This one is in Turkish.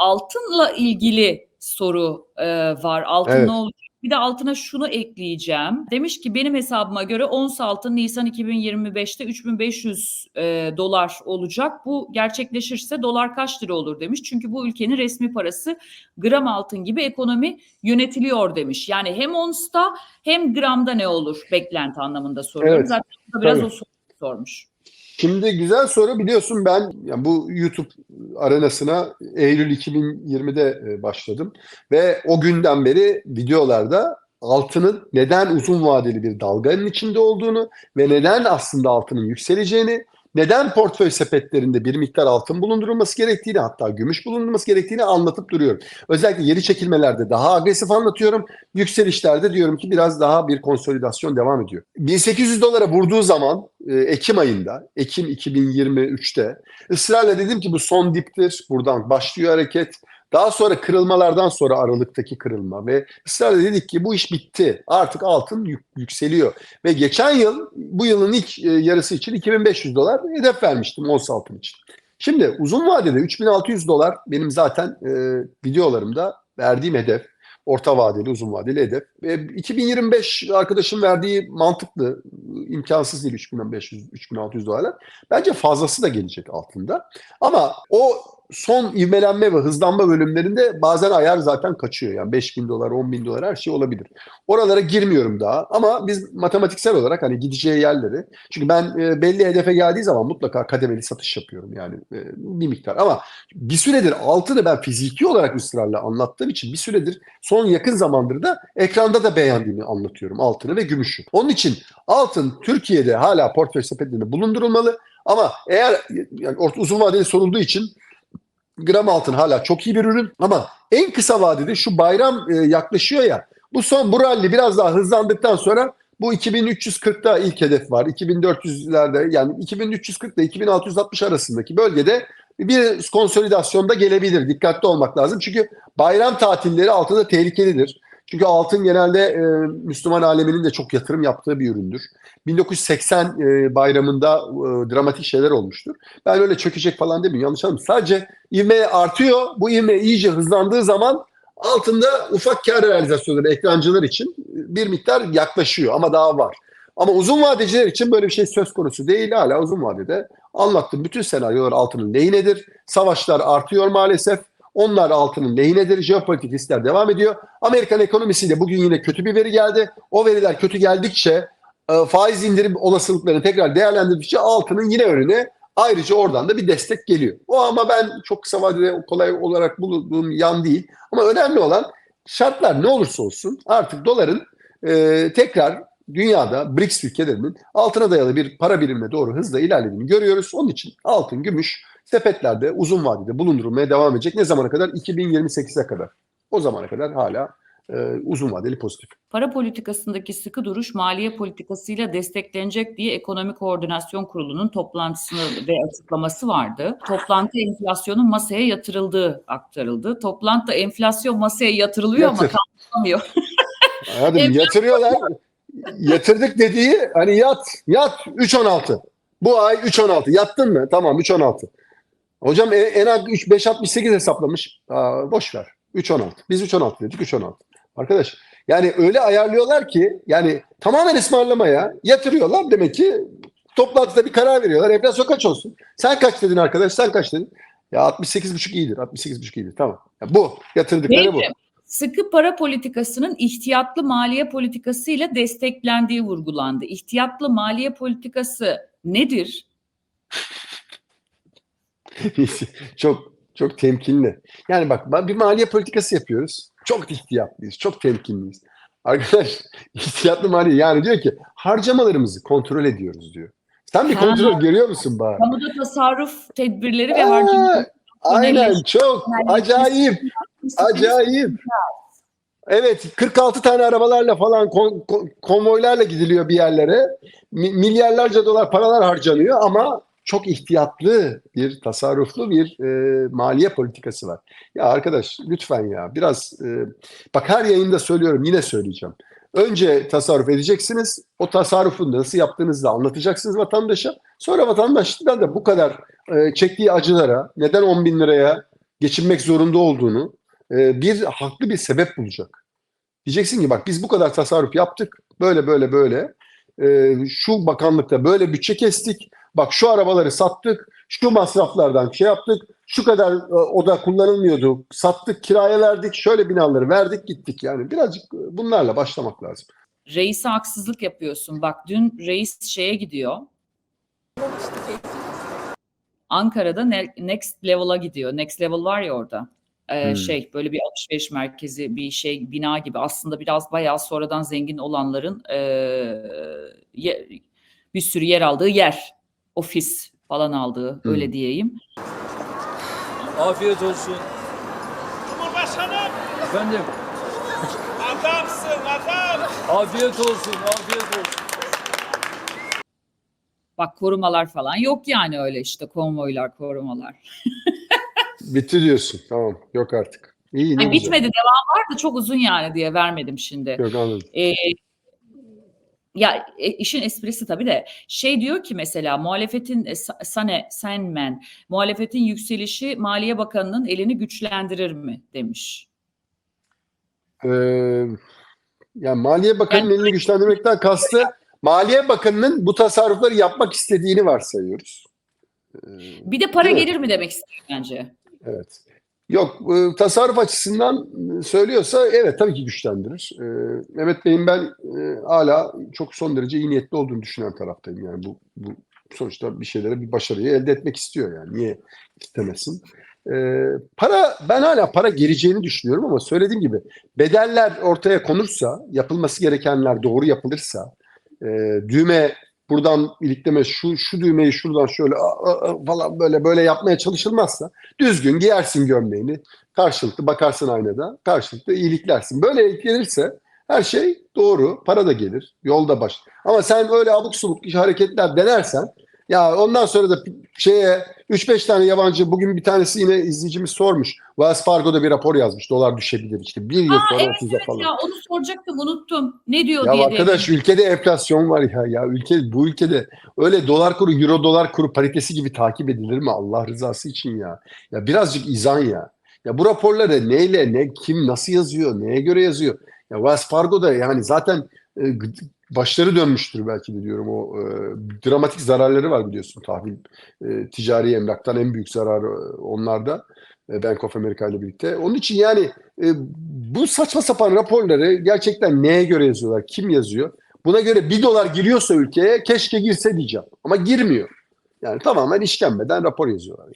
altınla ilgili soru e, var. Altın Evet. ne olacak? Bir de altına şunu ekleyeceğim. Demiş ki benim hesabıma göre ons altın Nisan 2025'te 3500 e, dolar olacak. Bu gerçekleşirse dolar kaç lira olur demiş. Çünkü bu ülkenin resmi parası gram altın gibi ekonomi yönetiliyor demiş. Yani hem onsta hem gramda ne olur beklenti anlamında soruyorum. Evet, Zaten biraz tabii. o soruyu sormuş. Şimdi güzel soru. Biliyorsun ben yani bu YouTube arenasına Eylül 2020'de e, başladım. Ve o günden beri videolarda altının neden uzun vadeli bir dalganın içinde olduğunu ve neden aslında altının yükseleceğini, neden portföy sepetlerinde bir miktar altın bulundurulması gerektiğini hatta gümüş bulundurulması gerektiğini anlatıp duruyorum. Özellikle geri çekilmelerde daha agresif anlatıyorum. Yükselişlerde diyorum ki biraz daha bir konsolidasyon devam ediyor. 1800 dolara vurduğu zaman e, Ekim ayında, Ekim 2023'te ısrarla dedim ki bu son diptir. Buradan başlıyor hareket. Daha sonra kırılmalardan sonra Aralık'taki kırılma ve ısrarla dedik ki bu iş bitti. Artık altın yük- yükseliyor. Ve geçen yıl bu yılın ilk e, yarısı için 2500 dolar hedef vermiştim ons altın için. Şimdi uzun vadede 3600 dolar benim zaten e, videolarımda verdiğim hedef. Orta vadeli, uzun vadeli hedef. Ve 2025 arkadaşın verdiği mantıklı, imkansız değil 3500, 3600 dolarlar. Bence fazlası da gelecek altında. Ama o son ivmelenme ve hızlanma bölümlerinde bazen ayar zaten kaçıyor. Yani 5000 dolar, 10 bin dolar her şey olabilir. Oralara girmiyorum daha ama biz matematiksel olarak hani gideceği yerleri çünkü ben e, belli hedefe geldiği zaman mutlaka kademeli satış yapıyorum yani e, bir miktar ama bir süredir altını ben fiziki olarak ısrarla anlattığım için bir süredir son yakın zamandır da ekranda da beğendiğimi anlatıyorum altını ve gümüşü. Onun için altın Türkiye'de hala portföy sepetinde bulundurulmalı ama eğer yani uzun vadeli sorulduğu için gram altın hala çok iyi bir ürün ama en kısa vadede şu bayram e, yaklaşıyor ya bu son bu rally biraz daha hızlandıktan sonra bu 2340'ta ilk hedef var. 2400'lerde yani 2340 ile 2660 arasındaki bölgede bir konsolidasyonda gelebilir. Dikkatli olmak lazım. Çünkü bayram tatilleri altında tehlikelidir. Çünkü altın genelde e, Müslüman aleminin de çok yatırım yaptığı bir üründür. 1980 e, bayramında e, dramatik şeyler olmuştur. Ben öyle çökecek falan demiyorum. Yanlış anlamayın. Sadece ivme artıyor. Bu ivme iyice hızlandığı zaman altında ufak kar realizasyonları ekrancılar için bir miktar yaklaşıyor ama daha var. Ama uzun vadeciler için böyle bir şey söz konusu değil. Hala uzun vadede anlattım. Bütün senaryolar altının lehinedir. Savaşlar artıyor maalesef. Onlar altının lehinedir. Jeopolitik riskler devam ediyor. Amerikan ekonomisiyle bugün yine kötü bir veri geldi. O veriler kötü geldikçe e, faiz indirim olasılıklarını tekrar değerlendirdikçe altının yine önüne ayrıca oradan da bir destek geliyor. O ama ben çok kısa vadede kolay olarak bulduğum yan değil. Ama önemli olan şartlar ne olursa olsun artık doların e, tekrar dünyada BRICS ülkelerinin altına dayalı bir para birimine doğru hızla ilerlediğini görüyoruz. Onun için altın, gümüş sepetlerde uzun vadede bulundurulmaya devam edecek. Ne zamana kadar? 2028'e kadar. O zamana kadar hala e, uzun vadeli pozitif. Para politikasındaki sıkı duruş maliye politikasıyla desteklenecek diye Ekonomi Koordinasyon Kurulu'nun toplantısını ve açıklaması vardı. Toplantı enflasyonun masaya yatırıldığı aktarıldı. Toplantıda enflasyon masaya yatırılıyor ama Yatır. kalkmıyor. Hadi yatırıyorlar. Yatırdık dediği hani yat, yat 3.16. Bu ay 3.16. Yattın mı? Tamam 3.16. Hocam en- en az 3 5.68 hesaplamış. Aa, boş ver. 3.16. Biz 3.16 dedik 3.16. Arkadaş yani öyle ayarlıyorlar ki yani tamamen ısmarlamaya yatırıyorlar demek ki toplantıda bir karar veriyorlar. Enflasyon kaç olsun? Sen kaç dedin arkadaş? Sen kaç dedin? Ya 68,5 iyidir. 68,5 iyidir. Tamam. Ya bu yatırdıkları bu. Peki, sıkı para politikasının ihtiyatlı maliye politikası ile desteklendiği vurgulandı. İhtiyatlı maliye politikası nedir? Çok çok temkinli. Yani bak bir maliye politikası yapıyoruz. Çok ihtiyatlıyız, çok temkinliyiz. Arkadaş ihtiyatlı maliye yani diyor ki harcamalarımızı kontrol ediyoruz diyor. Sen bir Ha. kontrol görüyor musun bari? Kamuda tasarruf tedbirleri ve Aa, harcama Aynen çok acayip acayip. Evet 46 tane arabalarla falan kon- kon- konvoylarla gidiliyor bir yerlere. Mi- milyarlarca dolar paralar harcanıyor ama çok ihtiyatlı bir tasarruflu bir e, maliye politikası var. Ya arkadaş lütfen ya biraz e, bak her yayında söylüyorum yine söyleyeceğim. Önce tasarruf edeceksiniz. O tasarrufu nasıl yaptığınızı da anlatacaksınız vatandaşa. Sonra vatandaştan da bu kadar e, çektiği acılara neden 10 bin liraya geçinmek zorunda olduğunu e, bir haklı bir sebep bulacak. Diyeceksin ki bak biz bu kadar tasarruf yaptık. Böyle böyle böyle. E, şu bakanlıkta böyle bütçe kestik. Bak şu arabaları sattık. Şu masraflardan şey yaptık. Şu kadar e, oda kullanılmıyordu. Sattık, kiraya verdik. Şöyle binaları verdik, gittik. Yani birazcık e, bunlarla başlamak lazım. Reis'e haksızlık yapıyorsun. Bak dün reis şeye gidiyor. Ankara'da ne- Next Level'a gidiyor. Next Level var ya orada. Ee, Hmm. Şey böyle bir alışveriş merkezi bir şey bina gibi aslında biraz bayağı sonradan zengin olanların ye- bir sürü yer aldığı yer. Ofis falan aldığı öyle diyeyim. Afiyet olsun. Cumhurbaşkanım Efendim, adamsın adam. afiyet olsun, afiyet olsun. Bak korumalar falan yok yani öyle işte konvoylar korumalar. Bitti diyorsun. Tamam. Yok artık. İyi ne Ay, güzel. bitmedi devam var da çok uzun yani diye vermedim şimdi. Yok anladım. Ee, ya e, işin esprisi tabii de şey diyor ki mesela muhalefetin e, Sa- Sane Senmen muhalefetin yükselişi Maliye Bakanı'nın elini güçlendirir mi demiş. Ee, yani Maliye Bakanı'nın elini güçlendirmekten kastı Maliye Bakanı'nın bu tasarrufları yapmak istediğini varsayıyoruz. Ee, Bir de para gelir mi demek istiyor bence. Evet. Yok e, tasarruf açısından e, söylüyorsa evet tabii ki güçlendirir. E, Mehmet Bey'in ben e, hala çok son derece iyi niyetli olduğunu düşünen taraftayım. Yani bu, bu sonuçta bir şeylere bir başarıyı elde etmek istiyor yani. Niye istemesin? E, para ben hala para geleceğini düşünüyorum ama söylediğim gibi bedeller ortaya konursa, yapılması gerekenler doğru yapılırsa, e, düğme buradan ilikleme şu şu düğmeyi şuradan şöyle a, a, a falan böyle böyle yapmaya çalışılmazsa düzgün giyersin gömleğini karşılıklı bakarsın aynada karşılıklı iyiliklersin. Böyle iyilik gelirse her şey doğru para da gelir yolda baş. Ama sen öyle abuk subuk hareketler denersen ya ondan sonra da şeye 3-5 tane yabancı bugün bir tanesi yine izleyicimiz sormuş. Wells Fargo'da bir rapor yazmış. Dolar düşebilir işte. Bir yıl Aa, sonra evet, 30'a falan. Ya onu soracaktım unuttum. Ne diyor Ya diye. arkadaş ülkede enflasyon var ya. Ya ülke bu ülkede öyle dolar kuru, euro dolar kuru paritesi gibi takip edilir mi Allah rızası için ya? Ya birazcık izan ya. Ya bu raporları neyle, ne, kim, nasıl yazıyor, neye göre yazıyor? Ya Wells Fargo'da yani zaten başları dönmüştür belki de diyorum o e, dramatik zararları var biliyorsun tahvil e, ticari emlaktan en büyük zararı e, onlarda e, Bank of America ile birlikte. Onun için yani e, bu saçma sapan raporları gerçekten neye göre yazıyorlar? Kim yazıyor? Buna göre bir dolar giriyorsa ülkeye keşke girse diyeceğim. Ama girmiyor. Yani tamamen işkembeden rapor yazıyorlar.